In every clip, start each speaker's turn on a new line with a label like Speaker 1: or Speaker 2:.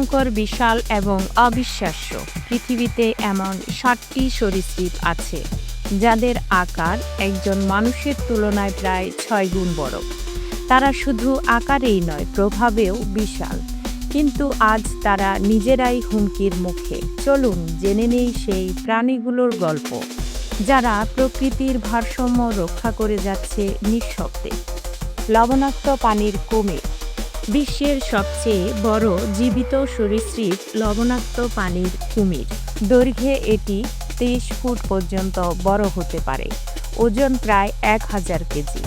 Speaker 1: ভয়ঙ্কর, বিশাল এবং অবিশ্বাস্য। পৃথিবীতে এমন ষাটটি সরীসৃপ আছে, যাদের আকার একজন মানুষের তুলনায় প্রায় ছয় গুণ বড়। তারা শুধু আকারেই নয়, প্রভাবেও বিশাল। কিন্তু আজ তারা নিজেরাই হুমকির মুখে। চলুন জেনে নেই সেই প্রাণীগুলোর গল্প, যারা প্রকৃতির ভারসাম্য রক্ষা করে যাচ্ছে নিঃশব্দে। লবণাক্ত পানির কুমির বিশ্বের সবচেয়ে বড় জীবিত সরীসৃপ লবণাক্ত পানির কুমির। দৈর্ঘ্যে এটি তেইশ ফুট পর্যন্ত বড় হতে পারে। ওজন প্রায় এক হাজার কেজি।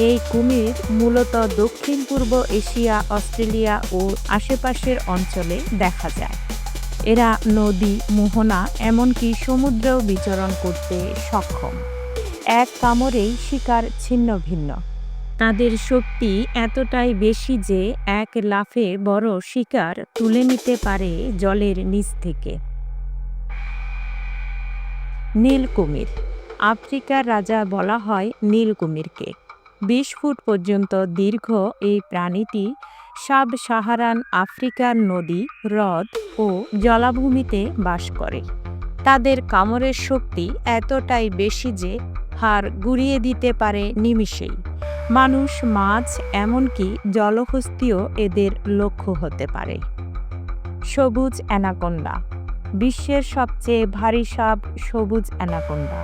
Speaker 1: এই কুমির মূলত দক্ষিণ, পূর্ব এশিয়া, অস্ট্রেলিয়া ও আশেপাশের অঞ্চলে দেখা যায়। এরা নদী, মোহনা, এমনকি সমুদ্রেও বিচরণ করতে সক্ষম। এক কামড়েই শিকার ছিন্ন ভিন্ন। তাদের শক্তি এতটাই বেশি যে এক লাফে বড় শিকার তুলে নিতে পারে জলের নিচ থেকে। নীল কুমির আফ্রিকার রাজা বলা হয় নীল কুমিরকে বিশ ফুট পর্যন্ত দীর্ঘ এই প্রাণীটি সাব সাহারান আফ্রিকার নদী, হ্রদ ও জলাভূমিতে বাস করে। তাদের কামড়ের শক্তি এতটাই বেশি যে হাড় গুড়িয়ে দিতে পারে নিমিষেই। মানুষ, মাছ, এমনকি জলহস্তিও এদের লক্ষ্য হতে পারে। সবুজ অ্যানাকোন্ডা, বিশ্বের সবচেয়ে ভারী সাপ সবুজ অ্যানাকোন্ডা।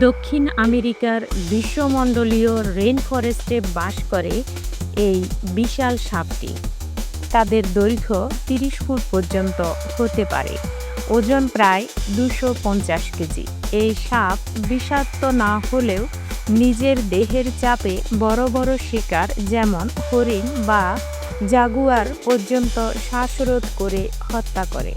Speaker 1: দক্ষিণ আমেরিকার বিশ্বমণ্ডলীয় রেন ফরেস্টে বাস করে এই বিশাল সাপটি। তাদের দৈর্ঘ্য তিরিশ ফুট পর্যন্ত হতে পারে, ওজন প্রায় দুশো পঞ্চাশ কেজি। এই সাপ বিষাক্ত না হলেও নিজের দেহের চাপে বড় বড় শিকার যেমন হরিণ বা জাগুয়ার পর্যন্ত শ্বাসরোধ করে হত্যা করে।